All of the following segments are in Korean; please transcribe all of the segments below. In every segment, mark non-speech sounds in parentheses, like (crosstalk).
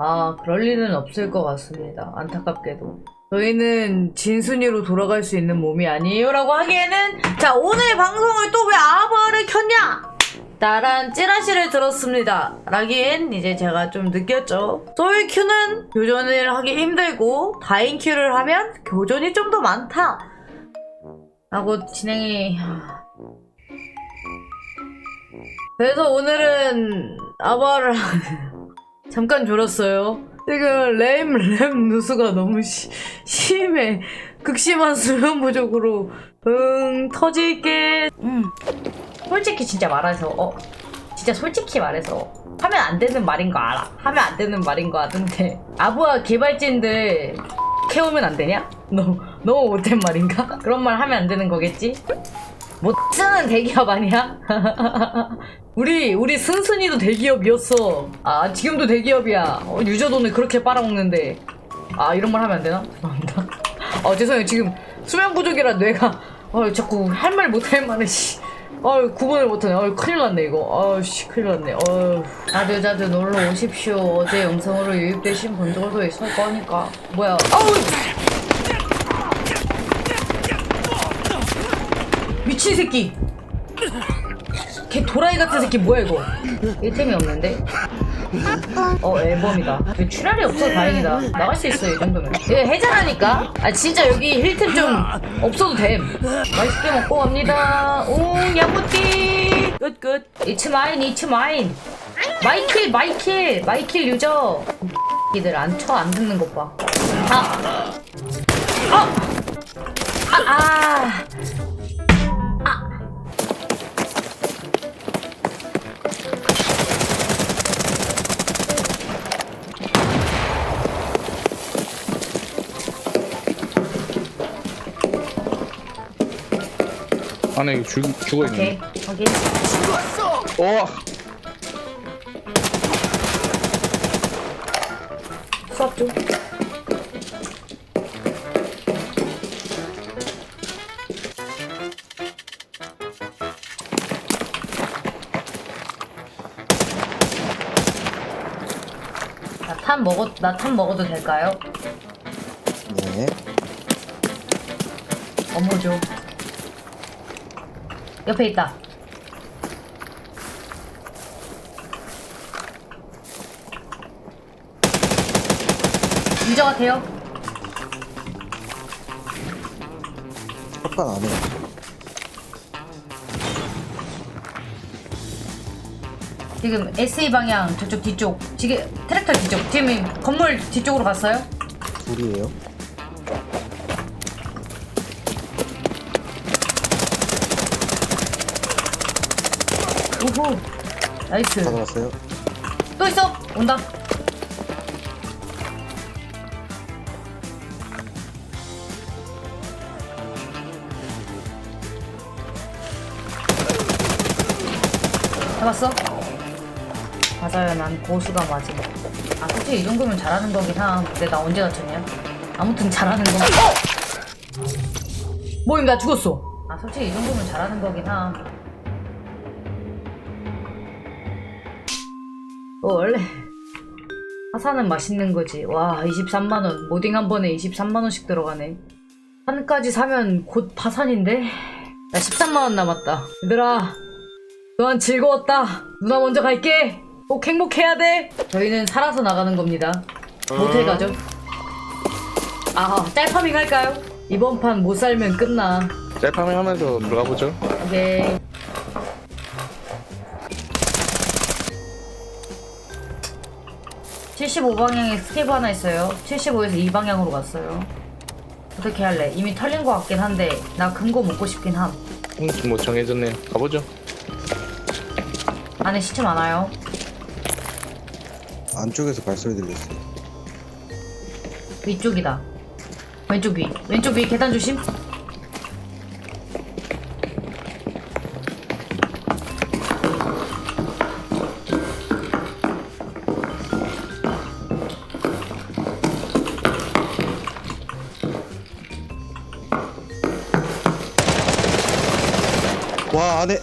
아, 그럴 리는 없을 것 같습니다. 안타깝게도. 저희는 진순이로 돌아갈 수 있는 몸이 아니에요 라고 하기에는 자 오늘 방송을 또 왜 아바를 켰냐? 따란 찌라시를 들었습니다. 라기엔 이제 제가 좀 느꼈죠. 소울 큐는 교전을 하기 힘들고 다인 큐를 하면 교전이 좀 더 많다. 라고 진행이 그래서 오늘은 아바를 잠깐 졸았어요. 지금 램, 램 누수가 너무 시- 심해. 극심한 수면 부족으로 응 터질게. 음. 솔직히 진짜 말해서 어 진짜 솔직히 말해서 하면 안 되는 말인 거 알아. 하면 안 되는 말인 거 아는데 아부아 개발진들 캐오면 안 되냐? 너무 너무 못된 말인가? 그런 말 하면 안 되는 거겠지? 못 쓰는 대기업 아니야? (laughs) 우리 우리 순순이도 대기업이었어. 아 지금도 대기업이야. 어, 유저 돈을 그렇게 빨아먹는데. 아 이런 말 하면 안 되나? 죄송합니다. (laughs) 어 죄송해요 지금 수면 부족이라 뇌가 어 자꾸 할 말 못 할 말을 씨. 어 구분을 못하네. 어 큰일 났네 이거. 아씨 큰일 났네. 어 자주 자주 놀러 오십시오. 어제 영상으로 유입되신 분들도 있을 거니까. 뭐야? 아우 미친 새끼. 걔 도라이 같은 새끼 뭐야 이거? 1템이 없는데? 어 앨범이다. 여기 출혈이 없어 다행이다. 나갈 수 있어 이 정도면. 이거 해자라니까. 아 진짜 여기 힐템 좀 없어도 됨. 맛있게 먹고 갑니다. 오 야무띠. 끝끝. It's mine, it's mine. 마이킬 마이킬 마이킬 유저. 이들 안 쳐 안 듣는 것 봐. 아. 아. 아. 아. 안에 죽, 죽어 오케이 있네. 확인. 어, 수업 좀. 나탄 먹어 나탄 먹어도 될까요? 네. 어머죠. 옆에 있다. 유저 같아요. 헛간 안 해. 지금 SE 방향 저쪽 뒤쪽 지금 트랙터 뒤쪽 지금 건물 뒤쪽으로 갔어요? 둘이에요. 오호. 나이스. 가져갔어요. 또 있어. 온다. 해봤어? 맞아요. 난 고수가 맞지 아 솔직히 이 정도면 잘하는 거긴 함. 근데 나 언제 다쳤냐? 아무튼 잘하는 거. 어! 모임? 나 죽었어. 아 솔직히 이 정도면 잘하는 거긴 함 어, 원래 화사는 맛있는 거지. 와, 23만원. 모딩 한 번에 23만원씩 들어가네. 한까지 사면 곧 파산인데? 나 13만원 남았다. 얘들아, 너한 즐거웠다. 누나 먼저 갈게. 꼭 행복해야 돼. 저희는 살아서 나가는 겁니다. 모텔 가죠. 아, 짤파밍 할까요? 이번 판 못 살면 끝나. 짤파밍 하면서 들어가 보죠. 오케이. (75방향에) 스케브 하나 있어요. (75에서) 이 방향으로 갔어요. 어떻게 할래? 이미 털린 것 같긴 한데 나 금고 먹고 싶긴 함. 음, 뭐 정해졌네요. 가보죠. 안에 시체 많아요. 안쪽에서 발소리 들렸어요. 위쪽이다. 왼쪽 위. 왼쪽 위 계단 조심 와 안에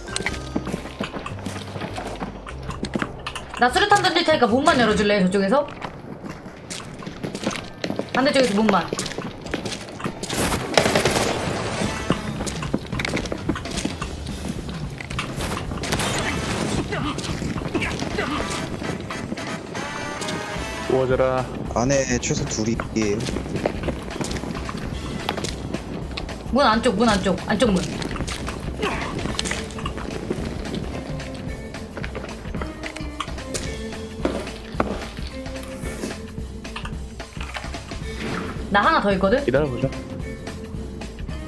나 수류탄 던질 테니까 문만 열어줄래 저쪽에서 반대쪽에서 몸만. 구워져라. 안에 최소 둘이에요. 문 안쪽, 문 안쪽, 안쪽 문. 나 하나 더 있거든? 기다려보죠.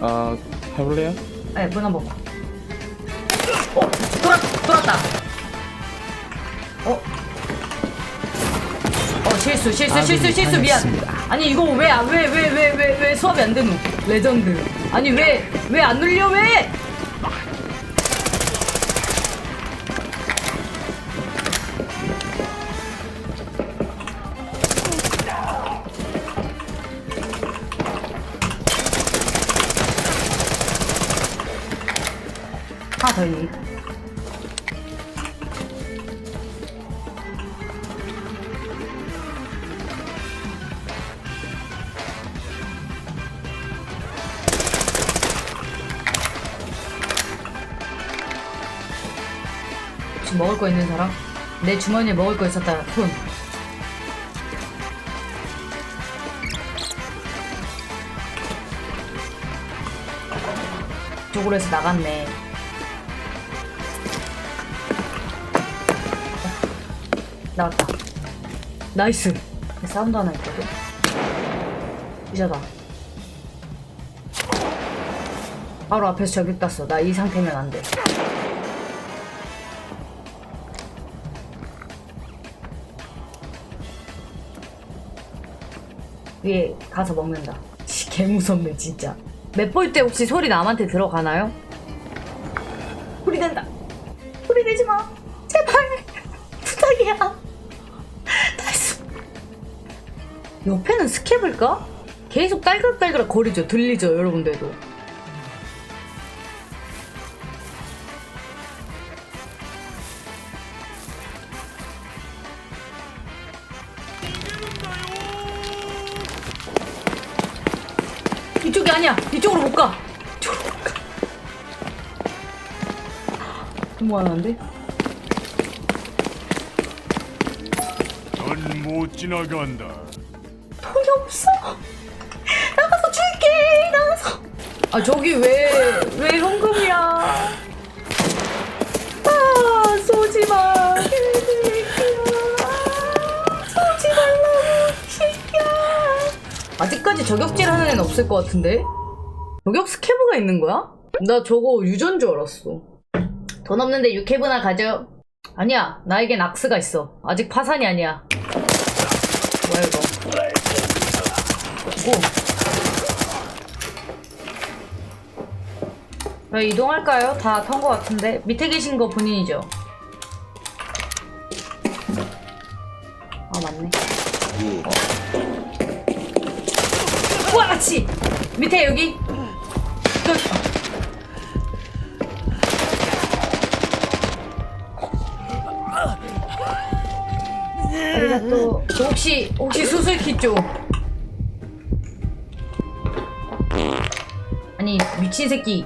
아, 해볼래요? 네, 문 한번 봐. 어, 돌았, 돌았다. 어? 어, 실수, 실수, 실수, 실수, 미안. 아니, 이거 왜, 왜, 왜 수업이 안 되노? 레전드. 아니, 왜, 왜 안 눌려, 왜? 하나 더 있니? 먹을 거 있는 사람? 내 주머니에 먹을 거 있었다. 손. 쪽으로 해서 나갔네. 나왔다. 나이스. 사운드 하나 있거든. 이자다. 바로 앞에서 저격 땄어. 나 이 상태면 안 돼. 위에 가서 먹는다. 씨, 개 무섭네 진짜. 맵볼 때 혹시 소리 남한테 들어가나요? 소리 낸다. 소리 내지 마. 제발 (laughs) 부탁이야. 나이스. 옆에는 스캡을까? 계속 딸그락딸그락 거리죠. 들리죠, 여러분들도. 이쪽이 아니야. 이쪽으로 못 가. 이쪽으로 못 가. 안 하는데? 넌 못 지나간다. 돈이 없어. 나가서 줄게. 나가서. 아 저기 왜 왜 현금이야? 아 쏘지 마. 아직까지 저격질 하는 애는 없을 것 같은데? 저격 스캐브가 있는 거야? 나 저거 유전 줄 알았어. 돈 없는데 유캐브나 가져. 아니야, 나에겐 악스가 있어. 아직 파산이 아니야. 뭐야 이거? 오. 야, 이동할까요? 다 탄 거 같은데 밑에 계신 거 본인이죠? 아 맞네. 우와 같이 밑에 여기. 저기. 아리가또. 저 혹시 혹시 수술키 쪽? 아니 미친 새끼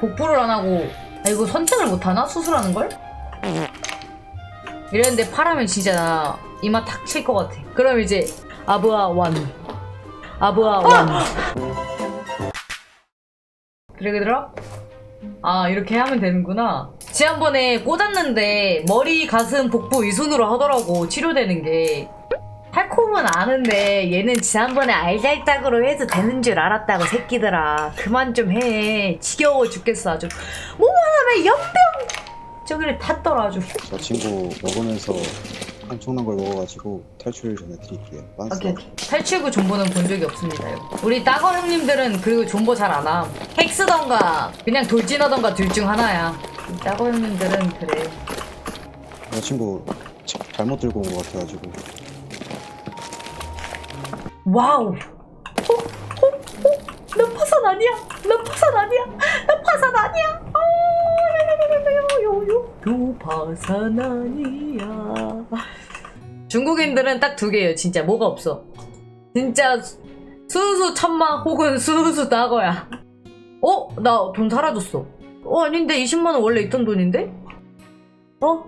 복부를 안 하고 아 이거 선택을 못 하나 수술하는 걸? 이랬는데 파라면 진짜 나 이마 탁 칠 것 같아. 그럼 이제 아부아 원. 아부아 원. 그래 그들아? 아 이렇게 하면 되는구나. 지난번에 꽂았는데 머리, 가슴, 복부 이 손으로 하더라고 치료되는 게. 팔콤은 아는데 얘는 지난번에 알잘딱으로 해도 되는 줄 알았다고 새끼들아. 그만 좀 해. 지겨워 죽겠어 아주. 몸 하나에 연병 저기를 탔더라 아주. 저 친구 먹으면서 엄청난 걸 먹어가지고 탈출 전해드릴게요. 오케이. 탈출구 존버는 본 적이 없습니다요. 우리 따거 형님들은 그리고 존버 잘 안 함. 핵 쓰던가 그냥 돌진하던가 둘 중 하나야. 따거 형님들은 그래. 저 친구 자- 잘못 들고 온 것 같아가지고 와우. 어? 어? 어? 나 파산 아니야. 나 파산 아니야. 나 파산 아니야. 아, 요요요요요. 요 파산 아니야. 중국인들은 딱 두 개예요. 진짜 뭐가 없어. 진짜 수수 천만 혹은 수수 낙어야. 어? 나 돈 사라졌어. 어 아닌데 20만 원 원래 있던 돈인데? 어?